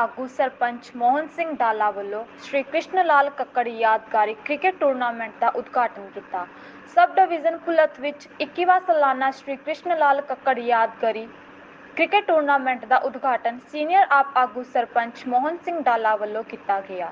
ਆਗੂ ਸਰਪੰਚ ਮੋਹਨ ਸਿੰਘ ਡਾਲਾ ਵੱਲੋਂ ਸ਼੍ਰੀ ਕ੍ਰਿਸ਼ਨ ਲਾਲ ਕੱਕੜ ਯਾਦਗਾਰੀ ਕ੍ਰਿਕਟ ਟੂਰਨਾਮੈਂਟ ਦਾ ਉਦਘਾਟਨ ਕੀਤਾ। ਸਬ ਡਿਵੀਜ਼ਨ ਪੁਲਤ ਵਿੱਚ 21ਵਾਂ ਸਾਲਾਨਾ ਸ਼੍ਰੀ ਕ੍ਰਿਸ਼ਨ ਲਾਲ ਕੱਕੜ ਯਾਦਗਾਰੀ ਕ੍ਰਿਕਟ ਟੂਰਨਾਮੈਂਟ ਦਾ ਉਦਘਾਟਨ ਸੀਨੀਅਰ ਆਪ ਆਗੂ ਸਰਪੰਚ ਮੋਹਨ ਸਿੰਘ ਡਾਲਾ ਵੱਲੋਂ ਕੀਤਾ ਗਿਆ।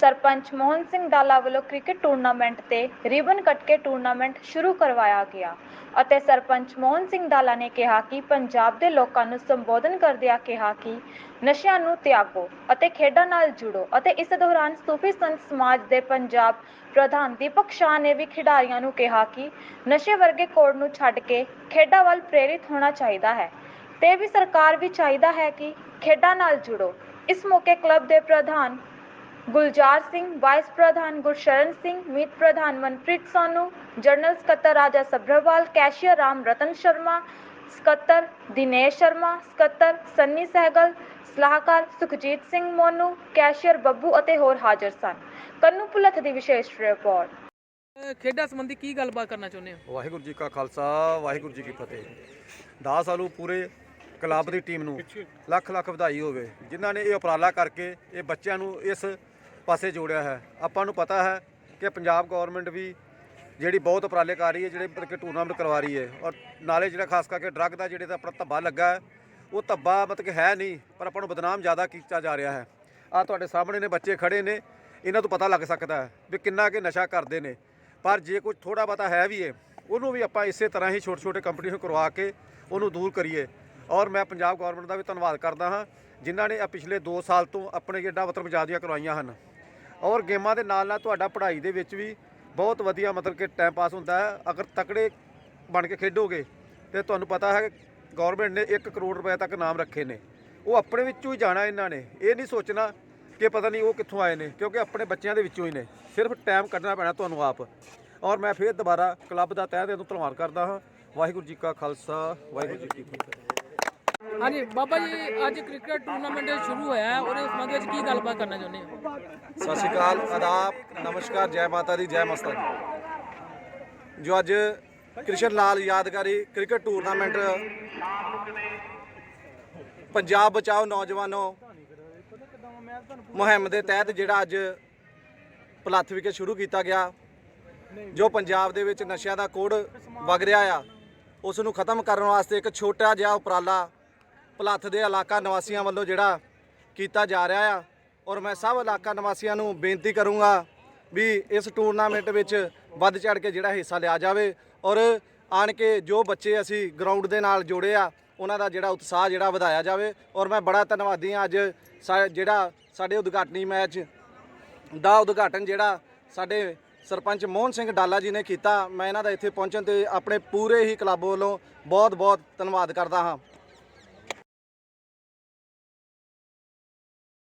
ਸਰਪੰਚ ਮੋਹਨ ਸਿੰਘ ਡਾਲਾ ਵੱਲੋਂ ਕ੍ਰਿਕਟ ਟੂਰਨਾਮੈਂਟ ਤੇ ਰਿਬਨ ਕੱਟ ਕੇ ਟੂਰਨਾਮੈਂਟ ਸ਼ੁਰੂ ਕਰਵਾਇਆ ਗਿਆ ਅਤੇ ਸਰਪੰਚ ਮੋਹਨ ਸਿੰਘ ਡਾਲਾ ਨੇ ਕਿਹਾ ਕਿ ਪੰਜਾਬ ਦੇ ਲੋਕਾਂ ਨੂੰ ਸੰਬੋਧਨ ਕਰਦਿਆਂ ਕਿਹਾ ਕਿ ਨਸ਼ਿਆਂ ਨੂੰ ਤਿਆਗੋ ਅਤੇ ਖੇਡਾਂ ਨਾਲ ਜੁੜੋ ਅਤੇ ਇਸ ਦੌਰਾਨ ਸੂਫੀ ਸੰਤ ਸਮਾਜ ਦੇ ਪੰਜਾਬ ਪ੍ਰਧਾਨ ਦੀਪਕ ਸ਼ਾਹ ਨੇ ਵੀ ਖਿਡਾਰੀਆਂ ਨੂੰ ਕਿਹਾ ਕਿ ਨਸ਼ੇ ਵਰਗੇ ਕੋਡ ਨੂੰ ਛੱਡ ਕੇ ਖੇਡਾਂ ਵੱਲ ਪ੍ਰੇਰਿਤ ਹੋਣਾ ਚਾਹੀਦਾ ਹੈ। ਤੇ ਵੀ ਸਰਕਾਰ ਵੀ ਚਾਹੀਦਾ ਹੈ ਕਿ ਖੇਡਾਂ ਨਾਲ ਜੁੜੋ। ਇਸ ਮੌਕੇ ਕਲੱਬ ਦੇ ਪ੍ਰਧਾਨ ਗੁਲਜ਼ਾਰ ਸਿੰਘ ਵਾਈਸ ਪ੍ਰਧਾਨ ਗੁਰਸ਼ਰਨ ਸਿੰਘ ਮੀਤ ਪ੍ਰਧਾਨ ਮਨਪ੍ਰੀਤ ਸੋਨੂ ਜਨਰਲ ਸਕੱਤਰ ਰਾਜਾ ਸਭਰਵਾਲ ਕੈਸ਼ੀਅਰ ਰਾਮ ਰਤਨ ਸ਼ਰਮਾ ਸਕੱਤਰ ਦਿਨੇਸ਼ ਸ਼ਰਮਾ ਸਕੱਤਰ ਸੰਨੀ ਸਹਿਗਲ ਸਲਾਹਕਾਰ ਸੁਖਜੀਤ ਸਿੰਘ ਮੋਨੂ ਕੈਸ਼ੀਅਰ ਬੱਬੂ ਅਤੇ ਹੋਰ ਹਾਜ਼ਰ ਸਨ। ਕੰਨੂ ਪੁਲਤ ਦੀ ਵਿਸ਼ੇਸ਼ ਰਿਪੋਰਟ। ਖੇਡਾਂ ਸੰਬੰਧੀ ਕੀ ਗੱਲਬਾਤ ਕਰਨਾ ਚਾਹੁੰਦੇ ਹੋ? ਵਾਹਿਗੁਰੂ ਜੀ ਕਾ ਖਾਲਸਾ ਵਾਹਿਗੁਰੂ ਜੀ ਕੀ ਫਤਿਹ। 10 ਸਾਲੂ ਪੂਰੇ ਕਲੱਬ ਦੀ ਟੀਮ ਨੂੰ ਲੱਖ ਲੱਖ ਵਧਾਈ ਹੋਵੇ। ਜਿਨ੍ਹਾਂ ਨੇ ਇਹ ਉਪਰਾਲਾ ਕਰਕੇ ਇਹ ਬੱਚਿਆਂ ਨੂੰ ਇਸ ਪਾਸੇ ਜੋੜਿਆ ਹੈ। ਆਪਾਂ ਨੂੰ ਪਤਾ ਹੈ ਕਿ ਪੰਜਾਬ ਗਵਰਨਮੈਂਟ ਵੀ ਜਿਹੜੀ ਬਹੁਤ ਉਪਰਾਲੇ ਕਰ ਰਹੀ ਹੈ ਜਿਹੜੇ ਕਿ ਟੂਰਨਾਮੈਂਟ ਕਰਵਾ ਰਹੀ ਹੈ ਔਰ ਨਾਲੇ ਜਿਹੜਾ ਖਾਸ ਕਰਕੇ ਡਰੱਗ ਦਾ ਜਿਹੜੇ ਦਾ ਆਪਣਾ ਧੱਬਾ ਲੱਗਾ ਹੈ ਉਹ ਧੱਬਾ ਮਤਲਬ ਕਿ ਹੈ ਨਹੀਂ ਪਰ ਆਪਾਂ ਨੂੰ ਬਦਨਾਮ ਜ਼ਿਆਦਾ ਕੀਤਾ ਜਾ ਰਿਹਾ ਹੈ। ਆ ਤੁਹਾਡੇ ਸਾਹਮਣੇ ਨੇ ਬੱਚੇ ਖੜੇ ਨੇ ਇਹਨਾਂ ਤੋਂ ਪਤਾ ਲੱਗ ਸਕਦਾ ਹੈ ਵੀ ਕਿੰਨਾ ਕਿ ਨਸ਼ਾ ਕਰਦੇ ਨੇ। ਪਰ ਜੇ ਕੁਝ ਥੋੜਾ ਬਹੁਤਾ ਹੈ ਵੀ ਹੈ ਉਹਨੂੰ ਵੀ ਆਪਾਂ ਇਸੇ ਤਰ੍ਹਾਂ ਹੀ ਛੋਟੇ ਛੋਟੇ ਕੰਪਨੀ ਕਰਵਾ ਕੇ ਉਹਨੂੰ ਦੂਰ ਕਰੀਏ। ਔਰ ਮੈਂ ਪੰਜਾਬ ਗਵਰਨਮੈਂਟ ਦਾ ਵੀ ਧੰਨਵਾਦ ਕਰਦਾ ਹਾਂ, ਜਿਨ੍ਹਾਂ ਨੇ ਪਿਛਲੇ 2 ਸਾਲ ਤੋਂ ਆਪਣੇ ਜਿਹੜਾ ਮਤਲਬ ਆਜ਼ਾਦੀਆਂ ਕਰਵਾਈਆਂ ਹਨ। ਔਰ ਗੇਮਾਂ ਦੇ ਨਾਲ ਨਾਲ ਤੁਹਾਡਾ ਪੜ੍ਹਾਈ ਦੇ ਵਿੱਚ ਵੀ ਬਹੁਤ ਵਧੀਆ ਮਤਲਬ ਕਿ ਟਾਈਮ ਪਾਸ ਹੁੰਦਾ ਹੈ। ਅਗਰ ਤਕੜੇ ਬਣ ਕੇ ਖੇਡੋਗੇ, ਤੇ ਤੁਹਾਨੂੰ ਪਤਾ ਹੈ ਕਿ ਗਵਰਨਮੈਂਟ ਨੇ 1 ਕਰੋੜ ਰੁਪਏ ਤੱਕ ਨਾਮ ਰੱਖੇ ਨੇ। ਉਹ ਆਪਣੇ ਵਿੱਚੋਂ ਹੀ ਜਾਣਾ ਇਹਨਾਂ ਨੇ। ਇਹ ਨਹੀਂ ਸੋਚਣਾ ਕਿ ਪਤਾ ਨਹੀਂ ਉਹ ਕਿੱਥੋਂ ਆਏ ਨੇ, ਕਿਉਂਕਿ ਆਪਣੇ ਬੱਚਿਆਂ ਦੇ ਵਿੱਚੋਂ ਹੀ ਨੇ। ਸਿਰਫ ਟਾਈਮ ਕੱਢਣਾ ਪੈਣਾ ਤੁਹਾਨੂੰ ਆਪ। ਔਰ ਮੈਂ ਫਿਰ ਦੁਬਾਰਾ ਕਲੱਬ ਦਾ ਤਹਿ ਦਿਲ ਧੰਨਵਾਦ ਕਰਦਾ ਹਾਂ। ਵਾਹਿਗੁਰੂ ਜੀ ਕਾ ਖਾਲਸਾ, ਵਾਹਿਗੁਰੂ ਜੀ ਕੀ ਫਤਿਹ। ਹਾਂਜੀ, ਬਾਬਾ ਜੀ, ਅੱਜ ਕ੍ਰਿਕਟ ਟੂਰਨਾਮੈਂਟ ਸ਼ੁਰੂ ਹੋਇਆ ਹੈ ਉਹਦੇ ਸੰਬੰਧ ਵਿੱਚ ਕੀ ਗੱਲਬਾਤ ਕਰਨਾ ਚਾਹੁੰਦੇ ਹੋ? ਸਤਿ ਸ਼੍ਰੀ ਅਕਾਲ, ਆਦਾਬ, ਨਮਸਕਾਰ, ਜੈ ਮਾਤਾ ਦੀ, ਜੈ ਮਸਤਾ ਦੀ। ਜੋ ਅੱਜ ਕ੍ਰਿਸ਼ਨ ਲਾਲ ਯਾਦਗਾਰੀ ਕ੍ਰਿਕਟ ਟੂਰਨਾਮੈਂਟ, ਪੰਜਾਬ ਬਚਾਓ ਨੌਜਵਾਨੋ ਮੁਹਿੰਮ ਦੇ ਤਹਿਤ ਜਿਹੜਾ ਅੱਜ ਪਲੱਥ ਵਿਖੇ ਸ਼ੁਰੂ ਕੀਤਾ ਗਿਆ, ਜੋ ਪੰਜਾਬ ਦੇ ਵਿੱਚ ਨਸ਼ਿਆਂ ਦਾ ਕੋੜ ਵਗ ਰਿਹਾ ਆ, ਉਸ ਨੂੰ ਖਤਮ ਕਰਨ ਵਾਸਤੇ ਇੱਕ ਛੋਟਾ ਜਿਹਾ ਉਪਰਾਲਾ ਭਲੱਥ ਦੇ ਇਲਾਕਾ ਨਿਵਾਸੀਆਂ ਵੱਲੋਂ ਜਿਹੜਾ ਕੀਤਾ ਜਾ ਰਿਹਾ ਆ। ਔਰ ਮੈਂ ਸਭ ਇਲਾਕਾ ਨਿਵਾਸੀਆਂ ਨੂੰ ਬੇਨਤੀ ਕਰੂੰਗਾ ਵੀ ਇਸ ਟੂਰਨਾਮੈਂਟ ਵਿੱਚ ਵੱਧ ਚੜ ਕੇ ਜਿਹੜਾ ਹਿੱਸਾ ਲਿਆ ਜਾਵੇ। ਔਰ ਆਣ ਕੇ ਜੋ ਬੱਚੇ ਅਸੀਂ ਗਰਾਊਂਡ ਦੇ ਨਾਲ ਜੋੜੇ ਆ, ਉਹਨਾਂ ਦਾ ਜਿਹੜਾ ਉਤਸ਼ਾਹ ਜਿਹੜਾ ਵਧਾਇਆ ਜਾਵੇ। ਔਰ ਮੈਂ ਬੜਾ ਧੰਨਵਾਦੀ ਹਾਂ ਅੱਜ ਸਾ- ਜਿਹੜਾ ਸਾਡੇ ਉਦਘਾਟਨੀ ਮੈਚ ਦਾ ਉਦਘਾਟਨ ਜਿਹੜਾ ਸਾਡੇ ਸਰਪੰਚ ਮੋਹਨ ਸਿੰਘ ਡਾਲਾ ਜੀ ਨੇ ਕੀਤਾ, ਮੈਂ ਇਹਨਾਂ ਦਾ ਇੱਥੇ ਪਹੁੰਚਣ ਤੇ ਆਪਣੇ ਪੂਰੇ ਹੀ ਕਲੱਬ ਵੱਲੋਂ ਬਹੁਤ ਬਹੁਤ ਧੰਨਵਾਦ ਕਰਦਾ ਹਾਂ।